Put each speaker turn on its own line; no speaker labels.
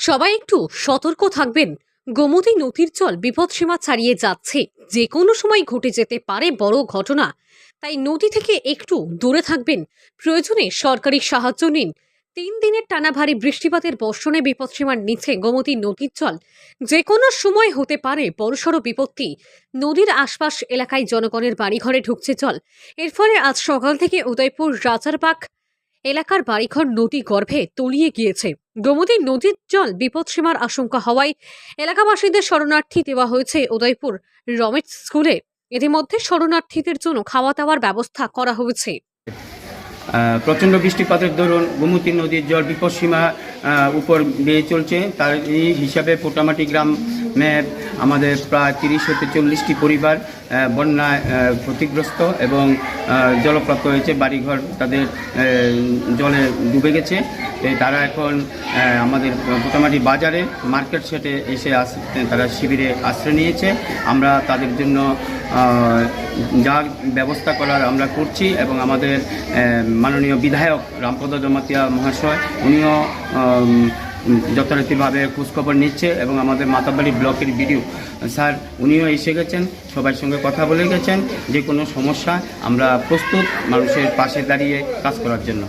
সবাই একটু সতর্ক থাকবেন। গোমতী নদীর জল বিপদসীমা ছাড়িয়ে যাচ্ছে। যে কোনো সময় ঘটে যেতে পারে বড় ঘটনা। তাই নদী থেকে একটু দূরে থাকবেন। প্রয়োজনে সরকারি সাহায্য নিন। তিন দিনের টানা ভারী বৃষ্টিপাতের বর্ষণে বিপদসীমার নিচে গোমতী নদীর জল যে কোনো সময় হতে পারে বড়সড় বিপত্তি। নদীর আশপাশ এলাকায় জনগণের বাড়িঘরে ঢুকছে জল। এর ফলে আজ সকাল থেকে উদয়পুর, রাজারবাগ এলাকার বাড়িঘর নদী গর্ভে তলিয়ে গিয়েছে। গোমতী নদীর জল বিপদসীমার আশঙ্কা হওয়ায় এলাকাবাসীদের শরণার্থী দেওয়া হয়েছে উদয়পুর রমেশ স্কুলে। ইতিমধ্যে শরণার্থীদের জন্য খাওয়া দাওয়ার ব্যবস্থা করা হয়েছে।
প্রচণ্ড বৃষ্টিপাতের দরুন গোমতী নদীর জল বিপদসীমা উপর বেয়ে চলছে। তার এই হিসাবে পোটামাটি গ্রামে আমাদের প্রায় তিরিশ হতে চল্লিশটি পরিবার বন্যায় ক্ষতিগ্রস্ত এবং জলপ্রাপ্ত হয়েছে। বাড়িঘর তাদের জলে ডুবে গেছে। তারা এখন আমাদের পোটামাটি বাজারে মার্কেট সেটে এসে আস, তারা শিবিরে আশ্রয় নিয়েছে। আমরা তাদের জন্য আহ, যা ব্যবস্থা করার আমরা করছি এবং আমাদের মাননীয় বিধায়ক রামপদ জমাতিয়া মহাশয় উনিও যথারীতিভাবে খোঁজখবর নিচ্ছে এবং আমাদের মাতাবাড়ি ব্লকের বিডিও স্যার উনিও এসে গেছেন সবার সঙ্গে কথা বলে গেছেন যে কোনো সমস্যা আমরা প্রস্তুত মানুষের পাশে দাঁড়িয়ে কাজ করার জন্য।